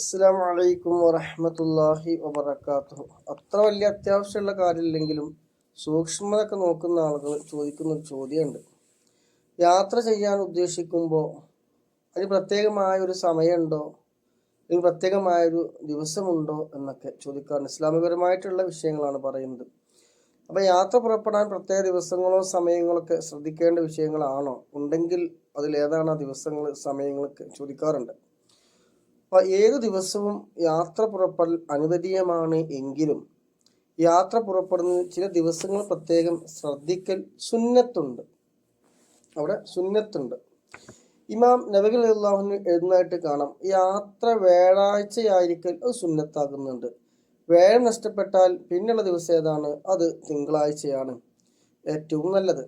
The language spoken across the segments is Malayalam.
അസ്സാം വലൈക്കും വറഹമത്തല്ലാഹി വബർക്കാത്തു അത്ര വലിയ അത്യാവശ്യമുള്ള കാര്യമില്ലെങ്കിലും സൂക്ഷ്മതൊക്കെ നോക്കുന്ന ആളുകൾ ചോദിക്കുന്ന ഒരു ചോദ്യമുണ്ട്. യാത്ര ചെയ്യാൻ ഉദ്ദേശിക്കുമ്പോൾ അതിന് പ്രത്യേകമായ ഒരു സമയമുണ്ടോ? അതിന് പ്രത്യേകമായൊരു ദിവസമുണ്ടോ എന്നൊക്കെ ചോദിക്കാറുണ്ട്. ഇസ്ലാമികപരമായിട്ടുള്ള വിഷയങ്ങളാണ് പറയുന്നത്. അപ്പോൾ യാത്ര പുറപ്പെടാൻ പ്രത്യേക ദിവസങ്ങളോ സമയങ്ങളോ ഒക്കെ ശ്രദ്ധിക്കേണ്ട വിഷയങ്ങളാണോ? ഉണ്ടെങ്കിൽ അതിലേതാണ് ആ ദിവസങ്ങൾ സമയങ്ങളൊക്കെ ചോദിക്കാറുണ്ട്. ഏത് ദിവസവും യാത്ര പുറപ്പെടൽ അനുവദീയമാണ് എങ്കിലും യാത്ര പുറപ്പെടുന്ന ചില ദിവസങ്ങൾ പ്രത്യേകം ശ്രദ്ധിക്കൽ സുന്നത്തുണ്ട്. അവിടെ സുന്നത്തുണ്ട്. ഇമാം നബികൾ അള്ളാഹുന് എഴുതുന്നതായിട്ട് കാണാം യാത്ര വ്യാഴാഴ്ചയായിരിക്കൽ അത് സുന്നത്താകുന്നുണ്ട്. വ്യാഴം നഷ്ടപ്പെട്ടാൽ പിന്നുള്ള ദിവസം ഏതാണ്? അത് തിങ്കളാഴ്ചയാണ്. ഏറ്റവും നല്ലത്.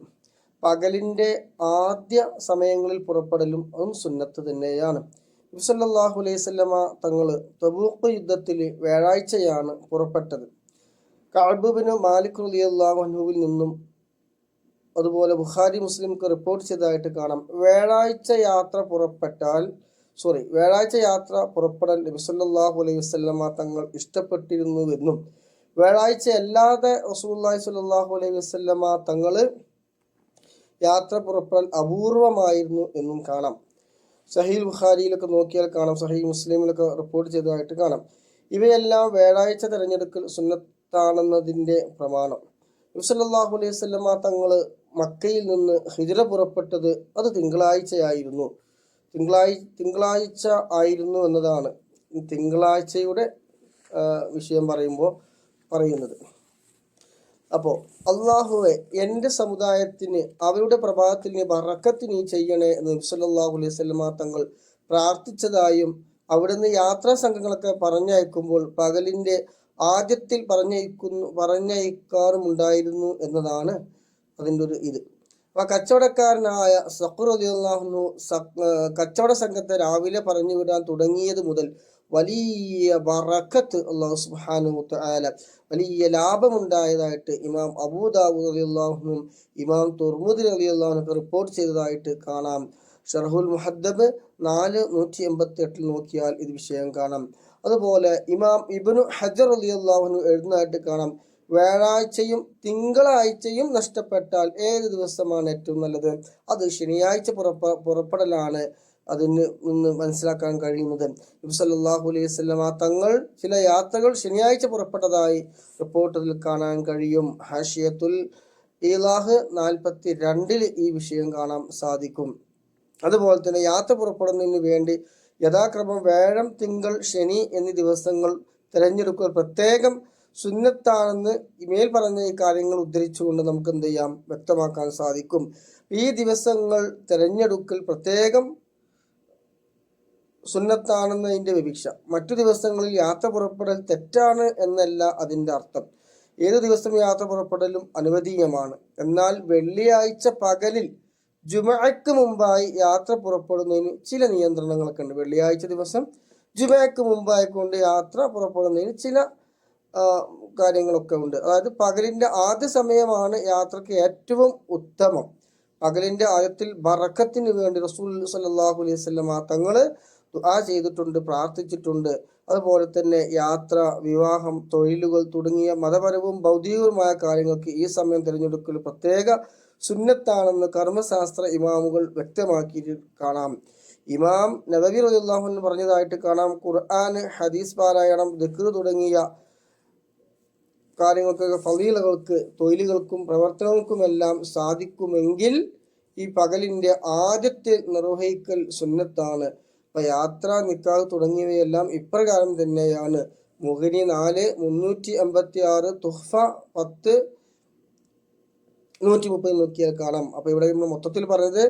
പകലിന്റെ ആദ്യ സമയങ്ങളിൽ പുറപ്പെടലും അതും സുന്നത്ത് തന്നെയാണ്. നബിസല്ലാഹു അലൈഹി സ്വല്ലമ തങ്ങൾ തബൂക്ക് യുദ്ധത്തിൽ വ്യാഴാഴ്ചയാണ് പുറപ്പെട്ടത്. കഅബുബിന് മാലിക് റളിയല്ലാഹുവിൽ നിന്നും അതുപോലെ ബുഖാരി മുസ്ലിംക്ക് റിപ്പോർട്ട് ചെയ്തതായിട്ട് കാണാം. വ്യാഴാഴ്ച യാത്ര പുറപ്പെട്ടാൽ സോറി വ്യാഴാഴ്ച യാത്ര പുറപ്പെടൽ നബിസല്ലാഹു അലൈഹി വസ്ലമ തങ്ങൾ ഇഷ്ടപ്പെട്ടിരുന്നുവെന്നും വ്യാഴാഴ്ച അല്ലാതെ റസൂല്ലാഹി സ്വല്ലല്ലാഹു അലൈഹി വസ്ലമ തങ്ങൾ യാത്ര പുറപ്പെടൽ അപൂർവമായിരുന്നു എന്നും കാണാം. സഹീൽ ബുഖാരിയിലൊക്കെ നോക്കിയാൽ കാണാം സഹീൽ മുസ്ലിമിലൊക്കെ റിപ്പോർട്ട് ചെയ്തതായിട്ട് കാണാം. ഇവയെല്ലാം വ്യാഴാഴ്ച തിരഞ്ഞെടുക്കൽ സുന്നത്താണെന്നതിന്റെ പ്രമാണം. നബ്സല്ലാഹു അലൈഹി സ്വല്ലമ്മ തങ്ങൾ മക്കയിൽ നിന്ന് ഹിജറ പുറപ്പെട്ടത് അത് തിങ്കളാഴ്ചയായിരുന്നു. തിങ്കളാഴ്ച തിങ്കളാഴ്ച ആയിരുന്നു എന്നതാണ് തിങ്കളാഴ്ചയുടെ വിഷയം പറയുമ്പോൾ പറയുന്നത്. അപ്പോൾ അള്ളാഹുവെ എന്റെ സമുദായത്തിന് അവരുടെ പ്രഭാതത്തിന് വറക്കത്തിന് ചെയ്യണേ എന്ന് നബ്സല്ലാഹു അലൈഹി സ്വലമ തങ്ങൾ പ്രാർത്ഥിച്ചതായും അവിടുന്ന് യാത്രാ സംഘങ്ങളൊക്കെ പറഞ്ഞയക്കുമ്പോൾ പകലിന്റെ ആദ്യത്തിൽ പറഞ്ഞയക്കുന്നു പറഞ്ഞയക്കാറുമുണ്ടായിരുന്നു എന്നതാണ് അതിന്റെ ഒരു ഇത്. അപ്പോൾ കച്ചവടക്കാരനായ സഖുർ അലിയാഹുന്നു കച്ചവട സംഘത്തെ രാവിലെ പറഞ്ഞു വിടാൻ തുടങ്ങിയത് മുതൽ വലിയ ബറക്കത്ത് അള്ളാഹു സുബാനു തആല വലിയ ലാഭമുണ്ടായതായിട്ട് ഇമാം അബൂദാബു അലി അള്ളാഹുനും ഇമാം തുർമുദ് അലി അള്ളാഹുനൊക്കെ റിപ്പോർട്ട് ചെയ്തതായിട്ട് കാണാം. ഷർഹുൽ മുഹദ്ദബ് നാല് നൂറ്റി എൺപത്തി എട്ടിൽ നോക്കിയാൽ ഇത് വിഷയം കാണാം. അതുപോലെ ഇമാം ഇബ്നു ഹജർ അലി അള്ളാഹുനു എഴുതുന്നതായിട്ട് കാണാം വ്യാഴാഴ്ചയും തിങ്കളാഴ്ചയും നഷ്ടപ്പെട്ടാൽ ഏത് ദിവസമാണ് ഏറ്റവും നല്ലത്? അത് ശനിയാഴ്ച പുറപ്പ പുറപ്പെടലാണ്. അതിന് നിന്ന് മനസ്സിലാക്കാൻ കഴിയുന്നത്. നബി സല്ലല്ലാഹു അലൈഹി തങ്ങൾ ചില യാത്രകൾ ശനിയാഴ്ച പുറപ്പെട്ടതായി റിപ്പോർട്ടിൽ കാണാൻ കഴിയും. ഹാഷിയത്തുൽ ഈലാഹ് നാൽപ്പത്തി രണ്ടിൽ ഈ വിഷയം കാണാൻ സാധിക്കും. അതുപോലെ തന്നെ യാത്ര പുറപ്പെടുന്നതിന് വേണ്ടി യഥാക്രമം വേഴം തിങ്കൾ ശനി എന്നീ ദിവസങ്ങൾ തിരഞ്ഞെടുക്കുക പ്രത്യേകം സുന്നത്താണെന്ന് ഇമേൽ പറഞ്ഞ ഈ കാര്യങ്ങൾ ഉദ്ധരിച്ചുകൊണ്ട് നമുക്ക് എന്ത് ചെയ്യാം? വ്യക്തമാക്കാൻ സാധിക്കും. ഈ ദിവസങ്ങൾ തിരഞ്ഞെടുക്കൽ പ്രത്യേകം സുന്നത്താണെന്നതിന്റെ വിവിക്ഷ. മറ്റു ദിവസങ്ങളിൽ യാത്ര പുറപ്പെടൽ തെറ്റാണ് എന്നല്ല അതിന്റെ അർത്ഥം. ഏത് ദിവസം യാത്ര പുറപ്പെടലും അനുവദീയമാണ്. എന്നാൽ വെള്ളിയാഴ്ച പകലിൽ ജുമയ്ക്ക് മുമ്പായി യാത്ര പുറപ്പെടുന്നതിന് ചില നിയന്ത്രണങ്ങളൊക്കെ ഉണ്ട് വെള്ളിയാഴ്ച ദിവസം ജുമയ്ക്ക് മുമ്പായി കൊണ്ട് യാത്ര പുറപ്പെടുന്നതിന് ചില കാര്യങ്ങളൊക്കെ ഉണ്ട്. അതായത് പകലിന്റെ ആദ്യ സമയമാണ് യാത്രയ്ക്ക് ഏറ്റവും ഉത്തമം. പകലിന്റെ ആദ്യത്തിൽ ബറക്കത്തിന് വേണ്ടി റസൂൽ സല്ലാഹു അലൈഹി സ്വലമ തങ്ങൾ ദുആ ചെയ്തിട്ടുണ്ട് പ്രാർത്ഥിച്ചിട്ടുണ്ട്. അതുപോലെ തന്നെ യാത്ര വിവാഹം തൊഴിലുകൾ തുടങ്ങിയ മതപരവും ഭൗതികവുമായ കാര്യങ്ങൾക്ക് ഈ സമയം തിരഞ്ഞെടുക്കൽ പ്രത്യേക സുന്നത്താണെന്ന് കർമ്മശാസ്ത്ര ഇമാമുകൾ വ്യക്തമാക്കി കാണാം. ഇമാം റളിയല്ലാഹു അൻഹു പറഞ്ഞതായിട്ട് കാണാം. ഖുർആൻ ഹദീസ് പാരായണം ദിക്ർ തുടങ്ങിയ കാര്യങ്ങൾക്കൊക്കെ ഫലീലകൾക്ക് തൊഴിലുകൾക്കും പ്രവർത്തനങ്ങൾക്കുമെല്ലാം സാധിക്കുമെങ്കിൽ ഈ പകലിന്റെ ആദ്യത്തെ നിർവഹിക്കൽ സുന്നത്താണ്. അപ്പം യാത്ര നിക്കാഹ് തുടങ്ങിയവയെല്ലാം ഇപ്രകാരം തന്നെയാണ്. മുഹരി നാല് മുന്നൂറ്റി അമ്പത്തി ആറ് തുഹ്ഫ പത്ത് നൂറ്റി മുപ്പത് നോക്കിയാൽ കാണാം. അപ്പോൾ ഇവിടെ മൊത്തത്തിൽ പറഞ്ഞത്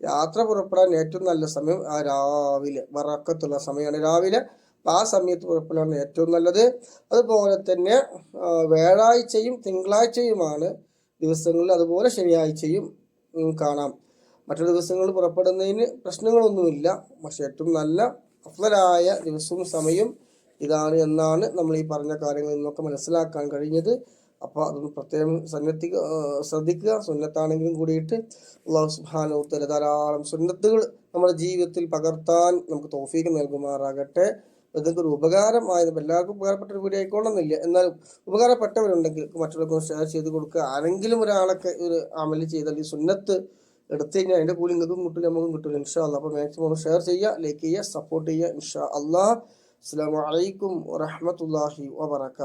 യാത്ര പുറപ്പെടാൻ ഏറ്റവും നല്ല സമയം ആ രാവിലെ വറക്കത്തുള്ള സമയമാണ് രാവിലെ ആ സമയത്ത് പുറപ്പെടാണ് ഏറ്റവും നല്ലത്. അതുപോലെ തന്നെ വ്യാഴാഴ്ചയും തിങ്കളാഴ്ചയുമാണ് ദിവസങ്ങളിൽ അതുപോലെ ശനിയാഴ്ചയും കാണാം. മറ്റു ദിവസങ്ങളിൽ പുറപ്പെടുന്നതിന് പ്രശ്നങ്ങളൊന്നുമില്ല. പക്ഷെ ഏറ്റവും നല്ല അഫ്ലരായ ദിവസവും സമയം ഇതാണ് എന്നാണ് നമ്മൾ ഈ പറഞ്ഞ കാര്യങ്ങളിൽ നിന്നൊക്കെ മനസ്സിലാക്കാൻ കഴിഞ്ഞത്. അപ്പോൾ അതൊന്ന് പ്രത്യേകം സന്നദ്ധിക ശ്രദ്ധിക്കുക. സുന്നത്താണെങ്കിലും കൂടിയിട്ട് അള്ളാഹു സുബാനോത്തല ധാരാളം സുന്നത്തുകൾ നമ്മുടെ ജീവിതത്തിൽ പകർത്താൻ നമുക്ക് തോഫീക്ക് നൽകുമാറാകട്ടെ. ഇതൊക്കെ ഒരു ഉപകാരമായത് എല്ലാവർക്കും ഉപകാരപ്പെട്ട ഒരു വീഡിയോ ആയിക്കോണമെന്നില്ല എന്നാലും ഉപകാരപ്പെട്ടവരുണ്ടെങ്കിൽ മറ്റുള്ളവർക്ക് ഷെയർ ചെയ്ത് കൊടുക്കുക. ആരെങ്കിലും ഒരാളൊക്കെ ഒരു അമൽ ചെയ്താൽ ഈ സുന്നത്ത് എടുത്തു കഴിഞ്ഞാൽ അതിന്റെ കൂലി നിങ്ങൾക്കും കിട്ടില്ല നമുക്കും കിട്ടില്ല ഇൻഷാ അല്ലാ അപ്പോൾ മാക്സിമം ഷെയർ ചെയ്യുക ലൈക്ക് ചെയ്യുക സപ്പോർട്ട് ചെയ്യുക ഇൻഷാ അല്ലാ. അസ്സാം വലൈക്കും വറഹമത്തല്ലാഹി വാബർക്കാത്തു